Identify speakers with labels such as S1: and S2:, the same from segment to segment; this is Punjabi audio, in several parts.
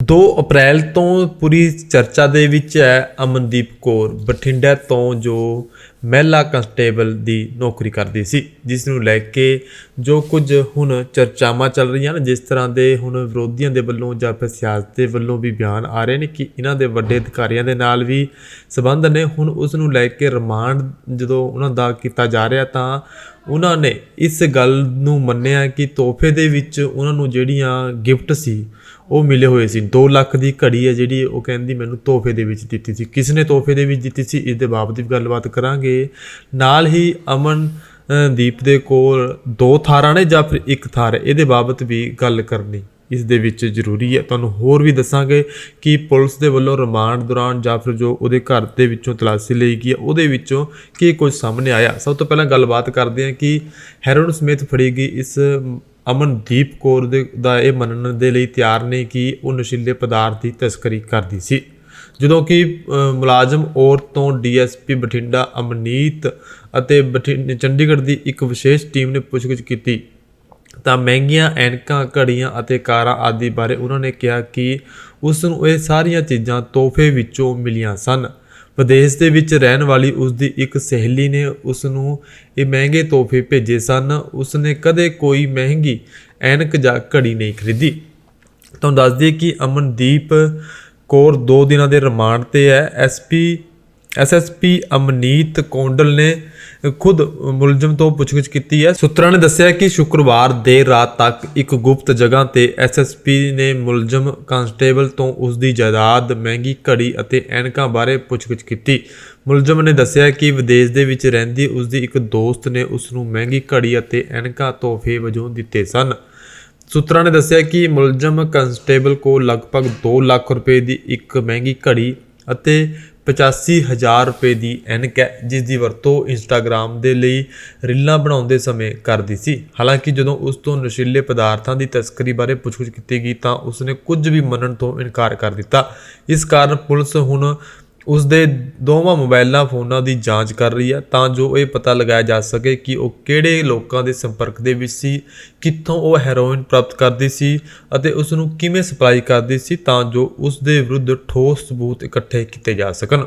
S1: 2 ਅਪ੍ਰੈਲ ਤੋਂ ਪੂਰੀ ਚਰਚਾ ਦੇ ਵਿੱਚ ਹੈ ਅਮਨਦੀਪ ਕੌਰ ਬਠਿੰਡਾ ਤੋਂ, ਜੋ ਮਹਿਲਾ ਕਨਸਟੇਬਲ ਦੀ ਨੌਕਰੀ ਕਰਦੀ ਸੀ, ਜਿਸ ਨੂੰ ਲੈ ਕੇ ਜੋ ਕੁਝ ਹੁਣ ਚਰਚਾਵਾਂ ਚੱਲ ਰਹੀਆਂ ਨੇ, ਜਿਸ ਤਰ੍ਹਾਂ ਦੇ ਹੁਣ ਵਿਰੋਧੀਆਂ ਦੇ ਵੱਲੋਂ ਜਾਂ ਫਿਰ ਸਿਆਸਤ ਦੇ ਵੱਲੋਂ ਵੀ ਬਿਆਨ ਆ ਰਹੇ ਨੇ ਕਿ ਇਹਨਾਂ ਦੇ ਵੱਡੇ ਅਧਿਕਾਰੀਆਂ ਦੇ ਨਾਲ ਵੀ ਸਬੰਧ ਨੇ। ਹੁਣ ਉਸ ਨੂੰ ਲੈ ਕੇ ਰਿਮਾਂਡ ਜਦੋਂ ਉਹਨਾਂ ਦਾ ਕੀਤਾ ਜਾ ਰਿਹਾ ਤਾਂ ਉਹਨਾਂ ਨੇ ਇਸ ਗੱਲ ਨੂੰ ਮੰਨਿਆ ਕਿ ਤੋਹਫੇ ਦੇ ਵਿੱਚ ਉਹਨਾਂ ਨੂੰ ਜਿਹੜੀਆਂ ਗਿਫਟ ਸੀ ਉਹ ਮਿਲੇ ਹੋਏ ਸੀ। 2 ਲੱਖ ਦੀ ਘੜੀ ਹੈ ਜਿਹੜੀ ਉਹ ਕਹਿੰਦੀ ਮੈਨੂੰ ਤੋਹਫੇ ਦੇ ਵਿੱਚ ਦਿੱਤੀ ਸੀ। ਕਿਸ ਨੇ ਤੋਹਫੇ ਦੇ ਵਿੱਚ ਦਿੱਤੀ ਸੀ? ਇਸ ਦੇ ਬਾਬਤ ਵੀ ਗੱਲਬਾਤ ਕਰਾਂਗੇ। ਨਾਲ ਹੀ ਅਮਨ ਦੀਪ ਦੇ ਕੋਲ ਦੋ ਥਾਰਾਂ ਨੇ ਜਾਂ ਫਿਰ ਇੱਕ ਥਾਰ ਇਹਦੇ ਬਾਬਤ ਵੀ ਗੱਲ ਕਰਨੀ ਇਸ ਦੇ ਵਿੱਚ ਜ਼ਰੂਰੀ ਹੈ। ਤੁਹਾਨੂੰ ਹੋਰ ਵੀ ਦੱਸਾਂਗੇ ਕਿ ਪੁਲਿਸ ਦੇ ਵੱਲੋਂ ਰਿਮਾਂਡ ਦੌਰਾਨ ਜਾਂ ਫਿਰ ਜੋ ਉਹਦੇ ਘਰ ਦੇ ਵਿੱਚੋਂ ਤਲਾਸ਼ੀ ਲਈ ਗਈ ਹੈ, ਉਹਦੇ ਵਿੱਚੋਂ ਕੀ ਕੁਝ ਸਾਹਮਣੇ ਆਇਆ? ਸਭ ਤੋਂ ਪਹਿਲਾਂ ਗੱਲਬਾਤ ਕਰਦੇ ਹਾਂ ਕਿ ਹੈਰੋਨ ਸਮੇਤ ਫੜੀ ਗਈ ਇਸ ਅਮਨਦੀਪ ਕੌਰ ਦੇ ਦਾ ਇਹ ਮੰਨਣ ਦੇ ਲਈ ਤਿਆਰ ਨੇ ਕਿ ਉਹ ਨਸ਼ੀਲੇ ਪਦਾਰਥ ਦੀ ਤਸਕਰੀ ਕਰਦੀ ਸੀ। ਜਦੋਂ ਕਿ ਮੁਲਾਜ਼ਮ ਔਰਤ ਤੋਂ ਡੀਐਸਪੀ ਬਠਿੰਡਾ ਅਮਨੀਤ ਅਤੇ ਬਠਿੰਡਾ ਚੰਡੀਗੜ੍ਹ ਦੀ ਇੱਕ ਵਿਸ਼ੇਸ਼ ਟੀਮ ਨੇ ਪੁੱਛਗਿੱਛ ਕੀਤੀ। ਤਾਂ ਮਹਿੰਗੀਆਂ ਐਨਕਾਂ, ਘੜੀਆਂ ਅਤੇ ਕਾਰਾਂ ਆਦਿ ਬਾਰੇ ਉਹਨਾਂ ਨੇ ਕਿਹਾ ਕਿ ਉਸ ਨੂੰ ਇਹ ਸਾਰੀਆਂ ਚੀਜ਼ਾਂ ਤੋਹਫੇ ਵਿੱਚੋਂ ਮਿਲੀਆਂ ਸਨ। ਵਿਦੇਸ਼ ਦੇ ਵਿੱਚ ਰਹਿਣ ਵਾਲੀ ਉਸ ਦੀ ਇੱਕ ਸਹੇਲੀ ਨੇ ਉਸ ਨੂੰ ਇਹ ਮਹਿੰਗੇ ਤੋਹਫੇ ਭੇਜੇ ਸਨ। ਉਸ ਨੇ ਕਦੇ ਕੋਈ ਮਹਿੰਗੀ ਐਨਕ ਜਾਂ ਘੜੀ ਨਹੀਂ ਖਰੀਦੀ। ਤੁਹਾਨੂੰ ਦੱਸ ਦਈਏ ਕਿ ਅਮਨਦੀਪ ਕੌਰ 2 ਦਿਨਾਂ ਦੇ ਰਿਮਾਂਡ ਤੇ ਹੈ। ਐਸਪੀ ਐਸਐਸਪੀ ਅਮਨੀਤ ਕੌਂਡਲ ਨੇ ਖੁਦ ਮੁਲਜ਼ਮ ਤੋਂ ਪੁੱਛਗਿੱਛ ਕੀਤੀ ਹੈ। ਸੂਤਰਾਂ ਨੇ ਦੱਸਿਆ ਕਿ ਸ਼ੁੱਕਰਵਾਰ ਦੇਰ ਰਾਤ ਤੱਕ ਇੱਕ ਗੁਪਤ ਜਗ੍ਹਾ ਤੇ ਐਸਐਸਪੀ ਨੇ ਮੁਲਜ਼ਮ ਕਾਂਸਟੇਬਲ ਤੋਂ ਉਸ ਦੀ ਜਾਇਦਾਦ, ਮਹਿੰਗੀ ਘੜੀ ਅਤੇ ਐਨਕਾਂ ਬਾਰੇ ਪੁੱਛਗਿੱਛ ਕੀਤੀ। ਮੁਲਜ਼ਮ ਨੇ ਦੱਸਿਆ ਕਿ ਵਿਦੇਸ਼ ਦੇ ਵਿੱਚ ਰਹਿੰਦੀ ਉਸ ਦੀ ਇੱਕ ਦੋਸਤ ਨੇ ਉਸ ਨੂੰ ਮਹਿੰਗੀ ਘੜੀ ਅਤੇ ਐਨਕਾਂ ਤੋਹਫੇ ਵਜੋਂ ਦਿੱਤੇ ਸਨ। ਸੂਤਰਾਂ ਨੇ ਦੱਸਿਆ ਕਿ ਮੁਲਜ਼ਮ ਕਨਸਟੇਬਲ ਕੋਲ ਲਗਭਗ 2 ਲੱਖ ਰੁਪਏ ਦੀ ਇੱਕ ਮਹਿੰਗੀ ਘੜੀ ਅਤੇ 85000 ਰੁਪਏ ਦੀ ਐਨਕ ਹੈ, ਜਿਸ ਦੀ ਵਰਤੋਂ ਇੰਸਟਾਗ੍ਰam ਦੇ ਲਈ ਰੀਲਾਂ ਬਣਾਉਂਦੇ ਸਮੇਂ ਕਰਦੀ ਸੀ। ਹਾਲਾਂਕਿ ਜਦੋਂ ਉਸ ਤੋਂ ਨਸ਼ੀਲੇ ਪਦਾਰਥਾਂ ਦੀ ਤਸਕਰੀ ਬਾਰੇ ਪੁੱਛਗਿੱਛ ਕੀਤੀ ਗਈ ਤਾਂ ਉਸਨੇ ਕੁਝ ਵੀ ਮੰਨਣ ਤੋਂ ਇਨਕਾਰ ਕਰ ਦਿੱਤਾ। ਇਸ ਕਾਰਨ ਪੁਲਿਸ ਹੁਣ ਉਸ ਦੇ ਦੋਵਾਂ ਮੋਬਾਈਲਾਂ ਫੋਨਾਂ ਦੀ ਜਾਂਚ ਕਰ ਰਹੀ ਹੈ ਤਾਂ ਜੋ ਇਹ ਪਤਾ ਲਗਾਇਆ ਜਾ ਸਕੇ ਕਿ ਉਹ ਕਿਹੜੇ ਲੋਕਾਂ ਦੇ ਸੰਪਰਕ ਦੇ ਵਿੱਚ ਸੀ, ਕਿੱਥੋਂ ਉਹ ਹੈਰੋਇਨ ਪ੍ਰਾਪਤ ਕਰਦੀ ਸੀ ਅਤੇ ਉਸ ਨੂੰ ਕਿਵੇਂ ਸਪਲਾਈ ਕਰਦੀ ਸੀ ਤਾਂ ਜੋ ਉਸ ਦੇ ਵਿਰੁੱਧ ਠੋਸ ਸਬੂਤ ਇਕੱਠੇ ਕੀਤੇ ਜਾ ਸਕਣ।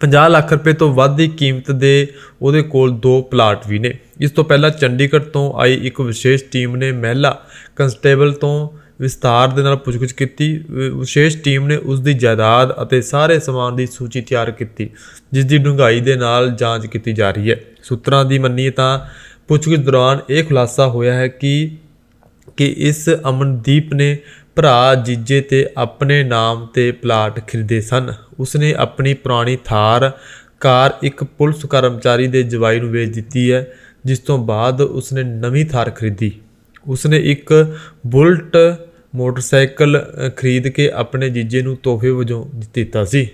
S1: 50 ਲੱਖ ਰੁਪਏ ਤੋਂ ਵੱਧ ਦੀ ਕੀਮਤ ਦੇ ਉਹਦੇ ਕੋਲ ਦੋ ਪਲਾਟ ਵੀ ਨੇ। ਇਸ ਤੋਂ ਪਹਿਲਾਂ ਚੰਡੀਗੜ੍ਹ ਤੋਂ ਆਈ ਇੱਕ ਵਿਸ਼ੇਸ਼ ਟੀਮ ਨੇ ਮਹਿਲਾ ਕਨਸਟੇਬਲ ਤੋਂ ਵਿਸਤਾਰ ਦੇ ਨਾਲ ਪੁੱਛਗਿੱਛ ਕੀਤੀ। ਵਿ- ਵਿਸ਼ੇਸ਼ ਟੀਮ ਨੇ ਉਸ ਦੀ ਜਾਇਦਾਦ ਅਤੇ ਸਾਰੇ ਸਮਾਨ ਦੀ ਸੂਚੀ ਤਿਆਰ ਕੀਤੀ ਜਿਸ ਦੀ ਡੂੰਘਾਈ ਦੇ ਨਾਲ ਜਾਂਚ ਕੀਤੀ ਜਾ ਰਹੀ ਹੈ। ਸੂਤਰਾਂ ਦੀ ਮੰਨੀਏ ਤਾਂ ਪੁੱਛਗਿੱਛ ਦੌਰਾਨ ਇਹ ਖੁਲਾਸਾ ਹੋਇਆ ਹੈ ਕਿ ਕਿ ਇਸ ਅਮਨਦੀਪ ਨੇ ਭਰਾ ਜੀਜੇ ਤੇ ਆਪਣੇ ਨਾਮ ਤੇ ਪਲਾਟ ਖਰੀਦੇ ਸਨ। ਉਸਨੇ ਆਪਣੀ ਪੁਰਾਣੀ ਥਾਰ, ਕਾਰ ਇੱਕ ਪੁਲਿਸ ਕਰਮਚਾਰੀ ਦੇ ਜਵਾਈ ਨੂੰ ਵੇਚ ਦਿੱਤੀ ਹੈ, ਜਿਸ ਤੋਂ ਬਾਅਦ ਉਸਨੇ ਨਵੀਂ ਥਾਰ ਖਰੀਦੀ। ਉਸਨੇ ਇੱਕ ਬੁਲਟ ਮੋਟਰਸਾਈਕਲ ਖਰੀਦ ਕੇ ਆਪਣੇ ਜੀਜੇ ਨੂੰ ਤੋਹਫੇ ਵਜੋਂ ਦਿੱਤਾ ਸੀ।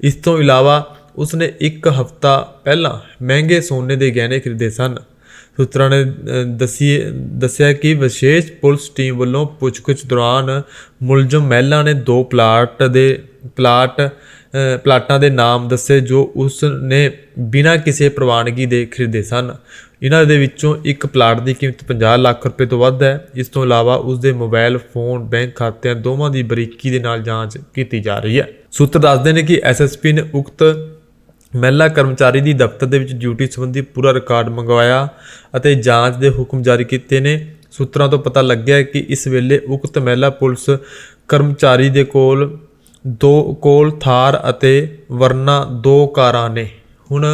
S1: ਇਸ ਤੋਂ ਇਲਾਵਾ ਉਸਨੇ ਇੱਕ ਹਫ਼ਤਾ ਪਹਿਲਾਂ ਮਹਿੰਗੇ ਸੋਨੇ ਦੇ ਗਹਿਣੇ ਖਰੀਦੇ ਸਨ। ਸੂਤਰਾਂ ਨੇ ਅ, ਦੱਸਿਆ ਕਿ ਵਿਸ਼ੇਸ਼ ਪੁਲਿਸ ਟੀਮ ਵੱਲੋਂ ਪੁੱਛਗਿੱਛ ਦੌਰਾਨ ਮੁਲਜ਼ਮ ਮਹਿਲਾ ਨੇ ਦੋ ਪਲਾਟ ਦੇ ਪਲਾਟ ਪਲਾਟਾਂ ਦੇ ਨਾਮ ਦੱਸੇ ਜੋ ਉਸ ਨੇ ਬਿਨਾਂ ਕਿਸੇ ਪ੍ਰਵਾਨਗੀ ਦੇ ਖਰੀਦੇ ਸਨ। ਇਹਨਾਂ ਦੇ ਵਿੱਚੋਂ ਇੱਕ ਪਲਾਟ ਦੀ ਕੀਮਤ 50 ਲੱਖ ਰੁਪਏ ਤੋਂ ਵੱਧ ਹੈ। ਇਸ ਤੋਂ ਇਲਾਵਾ ਉਸ ਦੇ ਮੋਬਾਈਲ, ਫੋਨ, ਬੈਂਕ ਖਾਤਿਆਂ ਦੋਵਾਂ ਦੀ ਬਰੀਕੀ ਦੇ ਨਾਲ ਜਾਂਚ ਕੀਤੀ ਜਾ ਰਹੀ ਹੈ। ਸੂਤਰ ਦੱਸਦੇ ਨੇ ਕਿ ਐਸਐਸਪੀ ਨੇ ਉਕਤ ਮਹਿਲਾ ਕਰਮਚਾਰੀ ਦੀ ਦਫ਼ਤਰ ਦੇ ਵਿੱਚ ਡਿਊਟੀ ਸੰਬੰਧੀ ਪੂਰਾ ਰਿਕਾਰਡ ਮੰਗਵਾਇਆ ਅਤੇ ਜਾਂਚ ਦੇ ਹੁਕਮ ਜਾਰੀ ਕੀਤੇ ਨੇ। ਸੂਤਰਾਂ ਤੋਂ ਪਤਾ ਲੱਗਿਆ ਕਿ ਇਸ ਵੇਲੇ ਉਕਤ ਮਹਿਲਾ ਪੁਲਿਸ ਕਰਮਚਾਰੀ ਦੇ ਕੋਲ ਦੋ ਕੋਲ ਥਾਰ ਅਤੇ ਵਰਨਾ ਦੋ ਕਾਰਾਂ ਨੇ। ਹੁਣ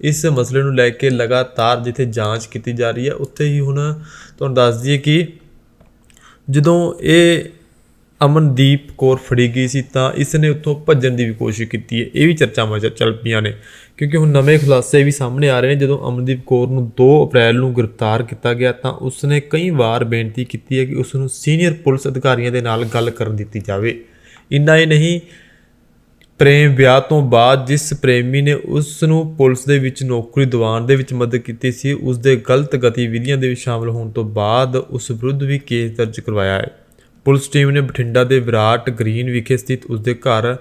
S1: ਇਸ ਮਸਲੇ ਨੂੰ ਲੈ ਕੇ ਲਗਾਤਾਰ ਜਿੱਥੇ ਜਾਂਚ ਕੀਤੀ ਜਾ ਰਹੀ ਹੈ, ਉੱਥੇ ਹੀ ਹੁਣ ਤੁਹਾਨੂੰ ਦੱਸ ਦਈਏ ਕਿ ਜਦੋਂ ਇਹ ਅਮਨਦੀਪ ਕੌਰ ਫੜੀ ਗਈ ਸੀ ਤਾਂ ਇਸ ਨੇ ਉੱਥੋਂ ਭੱਜਣ ਦੀ ਵੀ ਕੋਸ਼ਿਸ਼ ਕੀਤੀ ਹੈ। ਇਹ ਵੀ ਚਰਚਾਵਾਂ ਚੱਲ ਪਈਆਂ ਨੇ, ਕਿਉਂਕਿ ਹੁਣ ਨਵੇਂ ਖੁਲਾਸੇ ਵੀ ਸਾਹਮਣੇ ਆ ਰਹੇ ਨੇ। ਜਦੋਂ ਅਮਨਦੀਪ ਕੌਰ ਨੂੰ 2 ਅਪ੍ਰੈਲ ਨੂੰ ਗ੍ਰਿਫਤਾਰ ਕੀਤਾ ਗਿਆ ਤਾਂ ਉਸ ਨੇ ਕਈ ਵਾਰ ਬੇਨਤੀ ਕੀਤੀ ਹੈ ਕਿ ਉਸ ਨੂੰ ਸੀਨੀਅਰ ਪੁਲਿਸ ਅਧਿਕਾਰੀਆਂ ਦੇ ਨਾਲ ਗੱਲ ਕਰਨ ਦਿੱਤੀ ਜਾਵੇ। ਇੰਨਾ ਹੀ ਨਹੀਂ, ਪ੍ਰੇਮ ਵਿਆਹ ਤੋਂ ਬਾਅਦ ਜਿਸ ਪ੍ਰੇਮੀ ਨੇ ਉਸ ਨੂੰ ਪੁਲਿਸ ਦੇ ਵਿੱਚ ਨੌਕਰੀ ਦਿਵਾਉਣ ਦੇ ਵਿੱਚ ਮਦਦ ਕੀਤੀ ਸੀ ਉਸ ਦੇ ਗਲਤ ਗਤੀਵਿਧੀਆਂ ਦੇ ਵਿੱਚ ਸ਼ਾਮਲ ਹੋਣ ਤੋਂ ਬਾਅਦ ਉਸ ਵਿਰੁੱਧ ਵੀ ਕੇਸ ਦਰਜ ਕਰਵਾਇਆ ਹੈ। ਪੁਲਿਸ ਟੀਮ ਨੇ ਬਠਿੰਡਾ ਦੇ ਵਿਰਾਟ ਗ੍ਰੀਨ ਵਿਖੇ ਸਥਿਤ ਉਸ ਦੇ ਘਰ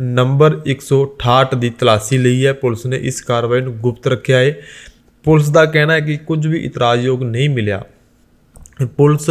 S1: ਨੰਬਰ 168 ਦੀ ਤਲਾਸ਼ੀ ਲਈ ਹੈ। ਪੁਲਿਸ ਨੇ ਇਸ ਕਾਰਵਾਈ ਨੂੰ ਗੁਪਤ ਰੱਖਿਆ ਹੈ। ਪੁਲਿਸ ਦਾ ਕਹਿਣਾ ਹੈ ਕਿ ਕੁਝ ਵੀ ਇਤਰਾਜ਼ਯੋਗ ਨਹੀਂ ਮਿਲਿਆ। ਪੁਲਿਸ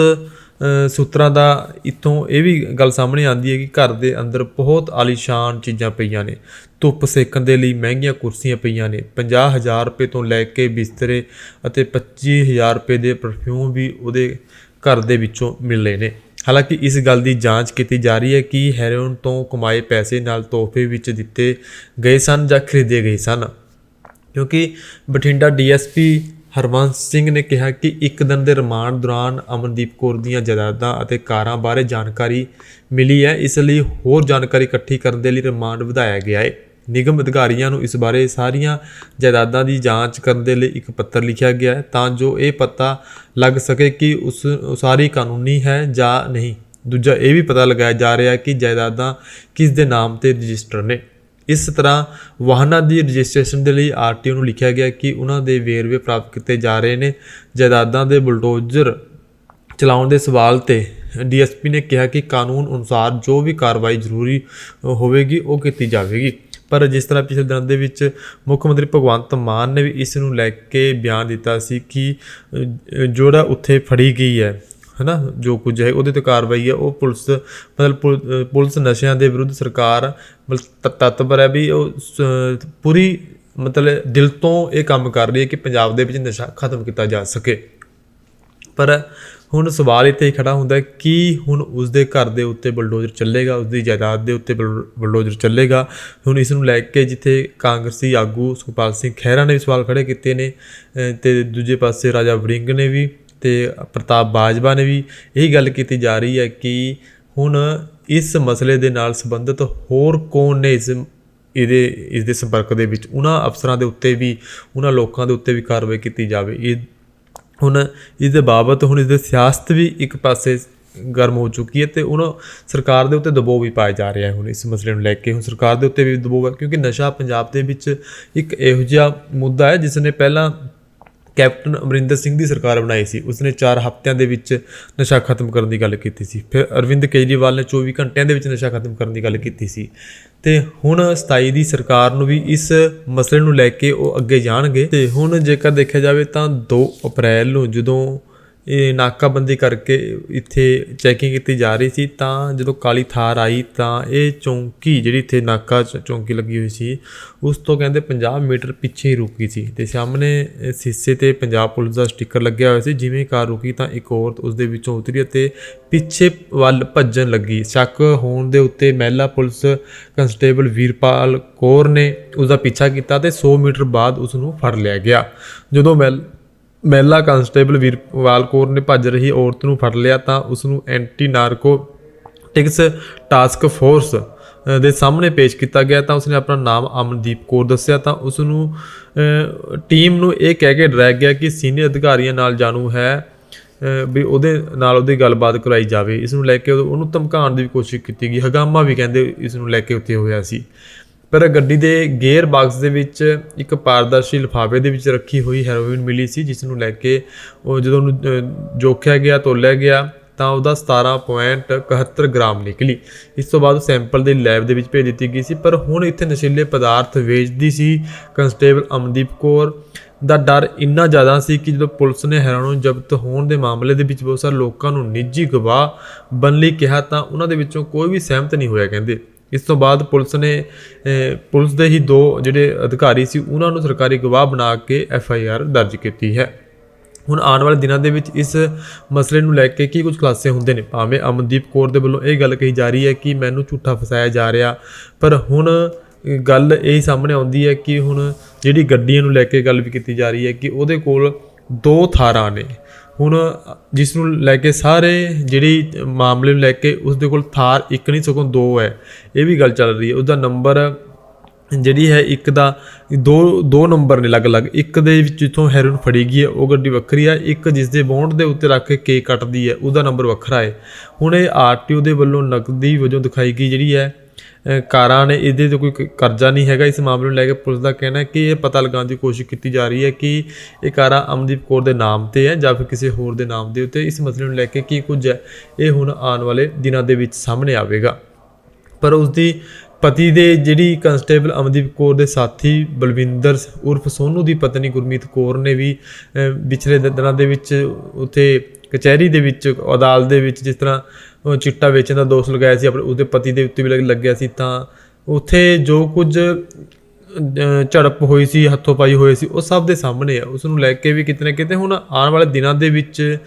S1: ਸੂਤਰਾਂ ਦਾ ਇੱਥੋਂ ਇਹ ਵੀ ਗੱਲ ਸਾਹਮਣੇ ਆਉਂਦੀ ਹੈ ਕਿ ਘਰ ਦੇ ਅੰਦਰ ਬਹੁਤ ਆਲੀਸ਼ਾਨ ਚੀਜ਼ਾਂ ਪਈਆਂ ਨੇ। ਧੁੱਪ ਸੇਕਣ ਦੇ ਲਈ ਮਹਿੰਗੀਆਂ ਕੁਰਸੀਆਂ ਪਈਆਂ ਨੇ। 50000 ਰੁਪਏ ਤੋਂ ਲੈ ਕੇ ਬਿਸਤਰੇ ਅਤੇ 25000 ਰੁਪਏ ਦੇ ਪਰਫਿਊਮ ਵੀ ਉਹਦੇ ਘਰ ਦੇ ਵਿੱਚੋਂ ਮਿਲੇ ਨੇ। ਹਾਲਾਂਕਿ ਇਸ ਗੱਲ ਦੀ ਜਾਂਚ ਕੀਤੀ ਜਾ ਰਹੀ ਹੈ ਕਿ ਹੈਰੋਇਨ ਤੋਂ ਕਮਾਏ ਪੈਸੇ ਨਾਲ ਤੋਹਫੇ ਵਿੱਚ ਦਿੱਤੇ ਗਏ ਸਨ ਜਾਂ ਖਰੀਦੇ ਗਏ ਸਨ। ਕਿਉਂਕਿ ਬਠਿੰਡਾ ਡੀਐਸਪੀ ਹਰਵੰਸ ਸਿੰਘ ਨੇ ਕਿਹਾ ਕਿ ਇੱਕ ਦਿਨ ਦੇ ਰਿਮਾਂਡ ਦੌਰਾਨ ਅਮਨਦੀਪ ਕੌਰ ਦੀਆਂ ਜਾਇਦਾਦਾਂ ਅਤੇ ਕਾਰਾਂ ਬਾਰੇ ਜਾਣਕਾਰੀ ਮਿਲੀ ਹੈ। ਇਸ ਲਈ ਹੋਰ ਜਾਣਕਾਰੀ ਇਕੱਠੀ ਕਰਨ ਦੇ ਲਈ ਰਿਮਾਂਡ ਵਧਾਇਆ ਗਿਆ ਹੈ। ਨਿਗਮ ਅਧਿਕਾਰੀਆਂ ਨੂੰ ਇਸ ਬਾਰੇ ਸਾਰੀਆਂ ਜਾਇਦਾਦਾਂ ਦੀ ਜਾਂਚ ਕਰਨ ਦੇ ਲਈ ਇੱਕ ਪੱਤਰ ਲਿਖਿਆ ਗਿਆ ਹੈ ਤਾਂ ਜੋ ਇਹ ਪਤਾ ਲੱਗ ਸਕੇ ਕਿ ਉਸ ਉਸਾਰੀ ਕਾਨੂੰਨੀ ਹੈ ਜਾਂ ਨਹੀਂ। ਦੂਜਾ ਇਹ ਵੀ ਪਤਾ ਲਗਾਇਆ ਜਾ ਰਿਹਾ ਹੈ ਕਿ ਜਾਇਦਾਦਾਂ ਕਿਸ ਦੇ ਨਾਮ ਤੇ ਰਜਿਸਟਰ ਨੇ। ਇਸ ਤਰ੍ਹਾਂ ਵਾਹਨਾਂ ਦੀ ਰਜਿਸਟ੍ਰੇਸ਼ਨ ਦੇ ਲਈ ਆਰਟੀਓ ਨੂੰ ਲਿਖਿਆ ਗਿਆ ਕਿ ਉਹਨਾਂ ਦੇ ਵੇਰਵੇ ਪ੍ਰਾਪਤ ਕੀਤੇ ਜਾ ਰਹੇ ਨੇ। ਜਾਇਦਾਦਾਂ ਦੇ ਬੁਲਡੋਜ਼ਰ ਚਲਾਉਣ ਦੇ ਸਵਾਲ ਤੇ ਡੀਐਸਪੀ ਨੇ ਕਿਹਾ ਕਿ ਕਾਨੂੰਨ ਅਨੁਸਾਰ ਜੋ ਵੀ ਕਾਰਵਾਈ ਜ਼ਰੂਰੀ ਹੋਵੇਗੀ, ਉਹ ਕੀਤੀ ਜਾਵੇਗੀ। ਪਰ ਜਿਸ ਤਰ੍ਹਾਂ ਪਿਛਲੇ ਦਿਨਾਂ ਦੇ ਵਿੱਚ ਮੁੱਖ ਮੰਤਰੀ ਭਗਵੰਤ ਮਾਨ ਨੇ ਵੀ ਇਸ ਨੂੰ ਲੈ ਕੇ ਬਿਆਨ ਦਿੱਤਾ ਸੀ ਕਿ ਜੋੜਾ ਉੱਥੇ ਫੜੀ ਗਈ ਹੈ। ਹਨਾ, ਜੋ ਕੁਝ ਹੈ, ਉਹਦੇ ਤੇ ਕਾਰਵਾਈ ਹੈ, ਉਹ ਪੁਲਿਸ, ਮਤਲਬ ਪੁਲ- ਪੁਲਿਸ ਨਸ਼ਿਆਂ ਦੇ ਵਿਰੁੱਧ ਸਰਕਾਰ, ਮਤਲਬ ਤਤਪਰ ਹੈ ਵੀ ਉਹ ਸ- ਪੂਰੀ ਮਤਲਬ ਦਿਲ ਤੋਂ ਇਹ ਕੰਮ ਕਰ ਰਹੀ ਹੈ ਕਿ ਪੰਜਾਬ ਦੇ ਵਿੱਚ ਨਸ਼ਾ ਖਤਮ ਕੀਤਾ ਜਾ ਸਕੇ। ਪਰ ਹੁਣ ਸਵਾਲ ਇੱਥੇ ਹੀ ਖੜਾ ਹੁੰਦਾ ਹੈ, ਕਿ ਹੁਣ ਉਸ ਦੇ ਘਰ ਦੇ ਉੱਤੇ ਬਲਡੋਜ਼ਰ ਚੱਲੇਗਾ ਉਸ ਦੀ ਜਾਇਦਾਦ ਦੇ ਉੱਤੇ ਬਲ- ਬਲਡੋਜ਼ਰ ਚੱਲੇਗਾ? ਹੁਣ ਇਸ ਨੂੰ ਲੈ ਕੇ ਜਿੱਥੇ ਕਾਂਗਰਸੀ ਆਗੂ ਸੁਖਪਾਲ ਸਿੰਘ ਖਹਿਰਾ ਨੇ ਵੀ ਸਵਾਲ ਖੜੇ ਕੀਤੇ ਨੇ, ਅਹ ਤੇ ਦੂਜੇ ਪਾਸੇ ਰਾਜਾ ਵਰਿੰਗ ਨੇ ਵੀ ਤੇ ਪ੍ਰਤਾਪ ਬਾਜਵਾ ਨੇ ਵੀ ਇਹੀ ਗੱਲ ਕੀਤੀ ਜਾ ਰਹੀ ਹੈ ਕਿ ਹੁਣ ਇਸ ਮਸਲੇ ਦੇ ਨਾਲ ਸੰਬੰਧਿਤ ਹੋਰ ਕੌਣ ਨੇ ਇਸ, ਇਹਦੇ, ਇਸ ਦੇ ਸੰਪਰਕ ਦੇ ਵਿੱਚ? ਉਹਨਾਂ ਅਫਸਰਾਂ ਦੇ ਉੱਤੇ ਵੀ, ਉਹਨਾਂ ਲੋਕਾਂ ਦੇ ਉੱਤੇ ਵੀ ਕਾਰਵਾਈ ਕੀਤੀ ਜਾਵੇ। ਇਹ ਹੁਣ ਇਸ ਦੇ ਬਾਬਤ ਹੁਣ ਇਸ ਦੇ ਸਿਆਸਤ ਵੀ ਇੱਕ ਪਾਸੇ ਗਰਮ ਹੋ ਚੁੱਕੀ ਹੈ ਤੇ ਹੁਣ ਸਰਕਾਰ ਦੇ ਉੱਤੇ ਦਬਾਅ ਵੀ ਪਾਇਆ ਜਾ ਰਿਹਾ ਹੈ ਹੁਣ ਇਸ ਮਸਲੇ ਨੂੰ ਲੈ ਕੇ। ਹੁਣ ਸਰਕਾਰ ਦੇ ਉੱਤੇ ਵੀ ਦਬਾਅ ਹੈ ਕਿਉਂਕਿ ਨਸ਼ਾ ਪੰਜਾਬ ਦੇ ਵਿੱਚ ਇੱਕ ਇਹੋ ਜਿਹਾ ਮੁੱਦਾ ਹੈ ਜਿਸ ਨੇ ਪਹਿਲਾਂ ਕੈਪਟਨ ਅਮਰਿੰਦਰ ਸਿੰਘ ਦੀ ਸਰਕਾਰ ਬਣਾਈ ਸੀ। ਉਸਨੇ 4 ਹਫ਼ਤਿਆਂ ਦੇ ਵਿੱਚ ਨਸ਼ਾ ਖਤਮ ਕਰਨ ਦੀ ਗੱਲ ਕੀਤੀ ਸੀ। ਫਿਰ ਅਰਵਿੰਦ ਕੇਜਰੀਵਾਲ ਨੇ 24 ਘੰਟਿਆਂ ਦੇ ਵਿੱਚ ਨਸ਼ਾ ਖਤਮ ਕਰਨ ਦੀ ਗੱਲ ਕੀਤੀ ਸੀ। ਤੇ ਹੁਣ 27 ਦੀ ਸਰਕਾਰ ਨੂੰ ਵੀ ਇਸ ਮਸਲੇ ਨੂੰ ਲੈ ਕੇ ਉਹ ਅੱਗੇ ਜਾਣਗੇ। ਤੇ ਹੁਣ ਜੇਕਰ ਦੇਖਿਆ ਜਾਵੇ ਤਾਂ 2 ਅਪ੍ਰੈਲ ਨੂੰ ਜਦੋਂ ਇਹ ਨਾਕਾਬੰਦੀ ਕਰਕੇ ਇੱਥੇ ਚੈਕਿੰਗ ਕੀਤੀ ਜਾ ਰਹੀ ਸੀ ਤਾਂ ਜਦੋਂ ਕਾਲੀ ਥਾਰ ਆਈ ਤਾਂ ਇਹ ਚੌਂਕੀ ਜਿਹੜੀ ਇੱਥੇ ਨਾਕਾ ਚੌਂਕੀ ਲੱਗੀ ਹੋਈ ਸੀ ਉਸ ਤੋਂ ਕਹਿੰਦੇ 50 ਮੀਟਰ ਪਿੱਛੇ ਹੀ ਰੁਕੀ ਸੀ ਤੇ ਸਾਹਮਣੇ ਅ, ਸ਼ੀਸ਼ੇ ਤੇ ਪੰਜਾਬ ਪੁਲਿਸ ਦਾ ਸਟicker ਲੱਗਿਆ ਹੋਇਆ ਸੀ ਜਿਵੇਂ ਕਾਰ ਰੁਕੀ ਤਾਂ ਇੱਕ ਔਰਤ ਉਸ ਦੇ ਵਿੱਚੋਂ ਉਤਰੀ ਅਤੇ ਪਿੱਛੇ ਵੱਲ ਭੱਜਣ ਲੱਗੀ। ਸ਼ੱਕ ਹੋਣ ਦੇ ਉੱਤੇ ਮਹਿਲਾ ਪੁਲਿਸ ਕੰਸਟੇਬਲ ਵੀਰਪਾਲ ਕੌਰ ਨੇ ਉਸ ਦਾ ਪਿੱਛਾ ਕੀਤਾ ਤੇ 100 ਮੀਟਰ ਬਾਅਦ ਉਸ ਨੂੰ ਫੜ ਲਿਆ ਗਿਆ। ਜਦੋਂ ਮਹਿਲ ਮਹਿਲਾ ਕਾਂਸਟੇਬਲ ਵੀਰਪਾਲ ਕੌਰ ਨੇ ਭੱਜ ਰਹੀ ਔਰਤ ਨੂੰ ਫੜ ਲਿਆ ਤਾਂ ਉਸ ਨੂੰ ਐਂਟੀ ਨਾਰਕੋ ਟਾਸਕ ਫੋਰਸ ਦੇ ਸਾਹਮਣੇ ਪੇਸ਼ ਕੀਤਾ ਗਿਆ ਤਾਂ ਉਸਨੇ ਆਪਣਾ ਨਾਮ ਅਮਨਦੀਪ ਕੌਰ ਦੱਸਿਆ ਤਾਂ ਉਸ ਨੂੰ ਟੀਮ ਨੂੰ ਇਹ ਕਹਿ ਕੇ ਡਰਾਇਆ ਗਿਆ ਕਿ ਸੀਨੀਅਰ ਅਧਿਕਾਰੀਆਂ ਨਾਲ ਜਾਣੂ ਹੈ ਵੀ ਉਹਦੇ ਨਾਲ ਉਹਦੀ ਗੱਲਬਾਤ ਕਰਾਈ ਜਾਵੇ। ਇਸ ਨੂੰ ਲੈ ਕੇ ਉਹਨੂੰ ਧਮਕਾਉਣ ਦੀ ਵੀ ਕੋਸ਼ਿਸ਼ ਕੀਤੀ ਗਈ। ਹਗਾਮਾ ਵੀ ਕਹਿੰਦੇ ਇਸ ਨੂੰ ਲੈ ਕੇ ਉੱਥੇ ਹੋਇਆ ਸੀ। ਪਰ ਗੱਡੀ ਦੇ ਗੇਅਰ ਬਾਕਸ ਦੇ ਵਿੱਚ ਇੱਕ ਪਾਰਦਰਸ਼ੀ ਲਿਫਾਫੇ ਦੇ ਵਿੱਚ ਰੱਖੀ ਹੋਈ ਹੈਰੋਇਨ ਮਿਲੀ ਸੀ, ਜਿਸ ਨੂੰ ਲੈ ਕੇ ਉਹ ਜਦੋਂ ਉਹਨੂੰ ਜੋਖਿਆ ਗਿਆ, ਤੋਲਿਆ ਗਿਆ, ਤਾਂ ਉਹਦਾ 17.71 ਗ੍ਰਾਮ ਨਿਕਲੀ। ਇਸ ਤੋਂ ਬਾਅਦ ਸੈਂਪਲ ਦੇ ਲੈਬ ਦੇ ਵਿੱਚ ਭੇਜ ਦਿੱਤੀ ਗਈ ਸੀ, ਪਰ ਹੁਣ ਇੱਥੇ ਨਸ਼ੀਲੇ ਪਦਾਰਥ ਵੇਚਦੀ ਸੀ ਕੰਸਟੇਬਲ ਅਮਦੀਪ ਕੌਰ। ਦਾ ਡਰ ਇੰਨਾ ਜ਼ਿਆਦਾ ਸੀ ਕਿ ਜਦੋਂ ਪੁਲਿਸ ਨੇ ਹੈਰਾਨ ਨੂੰ ਜ਼ਬਤ ਹੋਣ ਦੇ ਮਾਮਲੇ ਦੇ ਵਿੱਚ ਬਹੁਤ ਸਾਰੇ ਲੋਕਾਂ ਨੂੰ ਨਿੱਜੀ ਗਵਾਹ ਬਣਨ ਲਈ ਕਿਹਾ, ਤਾਂ ਉਹਨਾਂ ਦੇ ਵਿੱਚੋਂ ਕੋਈ ਵੀ ਸਹਿਮਤ ਨਹੀਂ ਹੋਇਆ, ਕਹਿੰਦੇ। ਇਸ ਤੋਂ ਬਾਅਦ ਪੁਲਿਸ ਨੇ ਪੁਲਿਸ ਦੇ ਹੀ ਦੋ ਜਿਹੜੇ ਅਧਿਕਾਰੀ ਸੀ, ਉਹਨਾਂ ਨੂੰ ਸਰਕਾਰੀ ਗਵਾਹ ਬਣਾ ਕੇ ਐਫ ਆਈ ਆਰ ਦਰਜ ਕੀਤੀ ਹੈ। ਹੁਣ ਆਉਣ ਵਾਲੇ ਦਿਨਾਂ ਦੇ ਵਿੱਚ ਇਸ ਮਸਲੇ ਨੂੰ ਲੈ ਕੇ ਕੀ ਕੁਝ ਖੁਲਾਸੇ ਹੁੰਦੇ ਨੇ? ਭਾਵੇਂ ਅਮਨਦੀਪ ਕੌਰ ਦੇ ਵੱਲੋਂ ਇਹ ਗੱਲ ਕਹੀ ਜਾ ਰਹੀ ਹੈ ਕਿ ਮੈਨੂੰ ਝੂਠਾ ਫਸਾਇਆ ਜਾ ਰਿਹਾ, ਪਰ ਹੁਣ ਗੱਲ ਇਹ ਸਾਹਮਣੇ ਆਉਂਦੀ ਹੈ ਕਿ ਹੁਣ ਜਿਹੜੀ ਗੱਡੀਆਂ ਨੂੰ ਲੈ ਕੇ ਗੱਲ ਵੀ ਕੀਤੀ ਜਾ ਰਹੀ ਹੈ ਕਿ ਉਹਦੇ ਕੋਲ ਦੋ ਥਾਰਾਂ ਨੇ। ਹੁਣ ਜਿਸ ਨੂੰ ਲੈ ਕੇ ਸਾਰੇ ਜਿਹੜੀ ਮਾਮਲੇ ਨੂੰ ਲੈ ਕੇ ਉਸ ਦੇ ਕੋਲ ਥਾਰ ਇੱਕ ਨਹੀਂ, ਸਗੋਂ ਦੋ ਹੈ। ਇਹ ਵੀ ਗੱਲ ਚੱਲ ਰਹੀ ਹੈ। ਉਹਦਾ ਨੰਬਰ ਜਿਹੜੀ ਹੈ, ਇੱਕ ਦਾ ਦੋ ਦੋ ਨੰਬਰ ਨੇ ਅਲੱਗ-ਅਲੱਗ। ਇੱਕ ਦੇ ਵਿੱਚ ਜਿੱਥੋਂ ਹੈਰੋਇਨ ਫੜੀ ਗਈ ਹੈ, ਉਹ ਗੱਡੀ ਵੱਖਰੀ ਹੈ। ਇੱਕ ਜਿਸ ਦੇ ਬੌਂਡ ਦੇ ਉੱਤੇ ਰੱਖ ਕੇ ਕੇਕ ਕੱਟਦੀ ਹੈ, ਉਹਦਾ ਨੰਬਰ ਵੱਖਰਾ ਹੈ। ਹੁਣ ਇਹ ਆਰਟੀਓ ਦੇ ਵੱਲੋਂ ਨਕਦੀ ਵਜੋਂ ਦਿਖਾਈ ਗਈ ਜਿਹੜੀ ਹੈ ਕਾਰਾਂ ਨੇ ਇਹਦੇ ਤੇ ਕੋਈ ਕਰਜ਼ਾ ਨਹੀਂ ਹੈਗਾ। ਇਸ ਮਾਮਲੇ ਨੂੰ ਲੈ ਕੇ ਪੁਲਿਸ ਦਾ ਕਹਿਣਾ ਹੈ ਕਿ ਇਹ ਪਤਾ ਲਗਾਉਣ ਦੀ ਕੋਸ਼ਿਸ਼ ਕੀਤੀ ਜਾ ਰਹੀ ਹੈ ਕਿ ਇਹ ਕਾਰਾਂ ਅਮਨਦੀਪ ਕੌਰ ਦੇ ਨਾਮ ਤੇ ਹੈ ਜਾਂ ਫਿਰ ਕਿਸੇ ਹੋਰ ਦੇ ਨਾਮ ਦੇ ਉੱਤੇ। ਇਸ ਮਸਲੇ ਨੂੰ ਲੈ ਕੇ ਕੀ ਕੁਝ ਹੈ ਇਹ ਹੁਣ ਆਉਣ ਵਾਲੇ ਦਿਨਾਂ ਦੇ ਵਿੱਚ ਸਾਹਮਣੇ ਆਵੇਗਾ। ਪਰ ਉਸ ਦੀ ਪਤੀ ਦੇ ਜਿਹੜੀ ਕਨਸਟੇਬਲ ਅਮਦੀਪ ਕੌਰ ਦੇ ਸਾਥੀ ਬਲਵਿੰਦਰ ਉਰਫ ਸੋਨੂ ਦੀ ਪਤਨੀ ਗੁਰਮੀਤ ਕੌਰ ਨੇ ਵੀ ਅਹ, ਪਿਛਲੇ ਦਿਨਾਂ ਦੇ ਵਿੱਚ ਉੱਥੇ ਕਚਹਿਰੀ ਦੇ ਵਿੱਚ ਅਦਾਲਤ ਦੇ ਵਿੱਚ ਜਿਸ ਤਰ੍ਹਾਂ ਚਿੱਟਾ ਵੇਚਣ ਦਾ ਦੋਸ਼ ਲਗਾਇਆ ਸੀ, ਆਪਣੇ ਉਹਦੇ ਪਤੀ ਦੇ ਉੱਤੇ ਵੀ ਲੱਗਿਆ ਸੀ ਤਾਂ ਉੱਥੇ ਜੋ ਕੁਝ ਝੜਪ ਹੋਈ ਸੀ, ਹੱਥੋਂ ਪਾਈ ਹੋਈ ਸੀ, ਉਹ ਸਭ ਦੇ ਸਾਹਮਣੇ ਆ। ਉਸ ਨੂੰ ਲੈ ਕੇ ਵੀ ਕਿਤੇ ਨਾ ਕਿਤੇ ਹੁਣ ਆਉਣ ਵਾਲੇ ਦਿਨਾਂ ਦੇ ਵਿੱਚ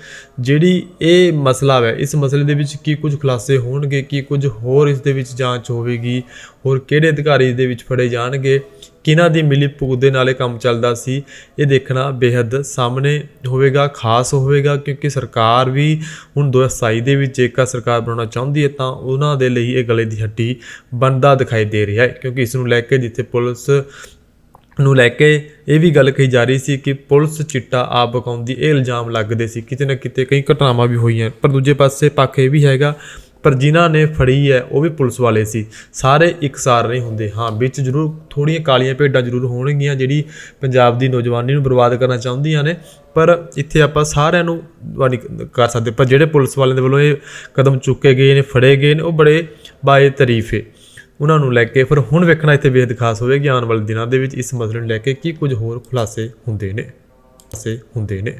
S1: ਜਿਹੜੀ ਇਹ ਮਸਲਾ ਹੈ, ਇਸ ਮਸਲੇ ਦੇ ਵਿੱਚ ਕੀ ਕੁਝ ਖੁਲਾਸੇ ਹੋਣਗੇ, ਕੀ ਕੁਝ ਹੋਰ ਇਸ ਦੇ ਵਿੱਚ ਜਾਂਚ ਹੋਵੇਗੀ, ਹੋਰ ਕਿਹੜੇ ਅਧਿਕਾਰੀ ਇਸ ਦੇ ਵਿੱਚ ਫੜੇ ਜਾਣਗੇ ਕਿਹਨਾਂ ਦੀ ਮਿਲੀ ਭੁਗਤ ਦੇ ਨਾਲ ਇਹ ਕੰਮ ਚੱਲਦਾ ਸੀ, ਇਹ ਦੇਖਣਾ ਬੇहद ਸਾਹਮਣੇ ਹੋਵੇਗਾ, ਖਾਸ ਹੋਵੇਗਾ, ਕਿਉਂਕਿ ਸਰਕਾਰ ਵੀ ਹੁਣ 2027 ਦੇ ਵਿੱਚ ਜੇਕਰ ਸਰਕਾਰ ਬਣਾਉਣਾ ਚਾਹੁੰਦੀ ਹੈ ਤਾਂ ਉਹਨਾਂ ਦੇ ਲਈ ਇਹ ਗਲੇ ਦੀ ਹੱਡੀ ਬਣਦਾ ਦਿਖਾਈ ਦੇ ਰਿਹਾ ਹੈ, ਕਿਉਂਕਿ ਇਸ ਨੂੰ ਲੈ ਕੇ ਜਿੱਥੇ ਪੁਲਿਸ ਨੂੰ ਲੈ ਕੇ ਇਹ ਵੀ ਗੱਲ ਕਹੀ ਜਾ ਰਹੀ ਸੀ ਕਿ ਪੁਲਿਸ ਚਿੱਟਾ ਆਪ ਪਕਾਉਂਦੀ ਇਹ ਇਲਜ਼ਾਮ ਲੱਗਦੇ ਸੀ, ਕਿਤੇ ਨਾ ਕਿਤੇ ਕਈ ਘਟਨਾਵਾਂ ਵੀ ਹੋਈਆਂ, ਪਰ ਦੂਜੇ ਪਾਸੇ ਪੱਖ ਇਹ ਵੀ ਹੈਗਾ ਪਰ ਜਿਨ੍ਹਾਂ ਨੇ ਫੜੀ ਹੈ, ਉਹ ਵੀ ਪੁਲਿਸ ਵਾਲੇ ਸੀ। ਸਾਰੇ ਇੱਕਸਾਰ ਨਹੀਂ ਹੁੰਦੇ। ਹਾਂ, ਵਿੱਚ ਜ਼ਰੂਰ ਥੋੜੀਆਂ ਕਾਲੀਆਂ ਭੇਡਾਂ ਜ਼ਰੂਰ ਹੋਣਗੀਆਂ, ਜਿਹੜੀ ਪੰਜਾਬ ਦੀ ਨੌਜਵਾਨੀ ਨੂੰ ਬਰਬਾਦ ਕਰਨਾ ਚਾਹੁੰਦੀਆਂ ਨੇ। ਪਰ ਇੱਥੇ ਆਪਾਂ ਸਾਰਿਆਂ ਨੂੰ ਕਰ ਸਕਦੇ। ਪਰ ਜਿਹੜੇ ਪੁਲਿਸ ਵਾਲਿਆਂ ਦੇ ਵੱਲੋਂ ਇਹ ਕਦਮ ਚੁੱਕੇ ਗਏ ਨੇ, ਫੜੇ ਗਏ ਨੇ, ਉਹ ਬੜੇ ਬਾਏ ਤਾਰੀਫ ਹੈ ਉਹਨਾਂ ਨੂੰ ਲੈ ਕੇ ਫਿਰ ਹੁਣ ਵੇਖਣਾ ਇੱਥੇ ਬੇਹੱਦ ਖਾਸ ਹੋਵੇਗੀ ਆਉਣ ਵਾਲੇ ਦਿਨਾਂ ਦੇ ਵਿੱਚ ਇਸ ਮਸਲੇ ਨੂੰ ਲੈ ਕੇ ਕੀ ਕੁਝ ਹੋਰ ਖੁਲਾਸੇ ਹੁੰਦੇ ਨੇ, ਖੁਲਾਸੇ ਹੁੰਦੇ ਨੇ।